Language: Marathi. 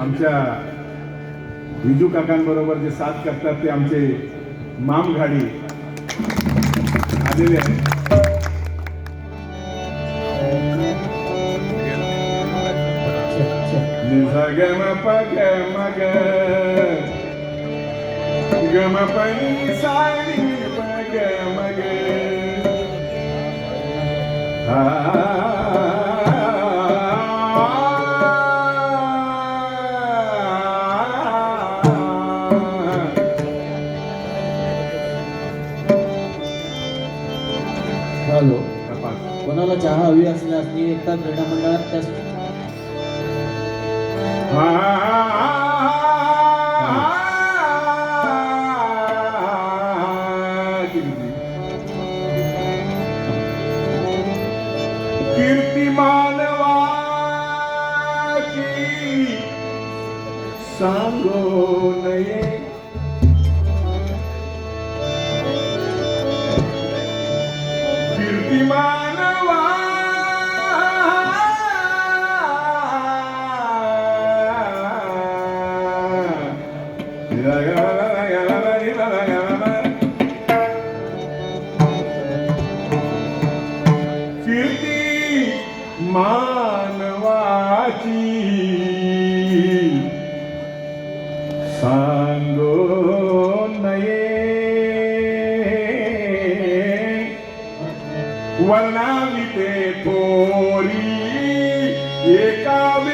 आमच्या विजू काकांबरोबर जे साथ करतात ते आमचे माम घाडी आलेले आहेत. निझ गम पग मग. गम पण साडी पग मग. हॅलो कोणाला चहा हवी असल्यास ती एकता क्रीडा मंडळात त्या कीर्तिमानवाची सांगो नये. இமானவா சித்தி மானவாச்சி சாங்கோ guardan mi temporí y.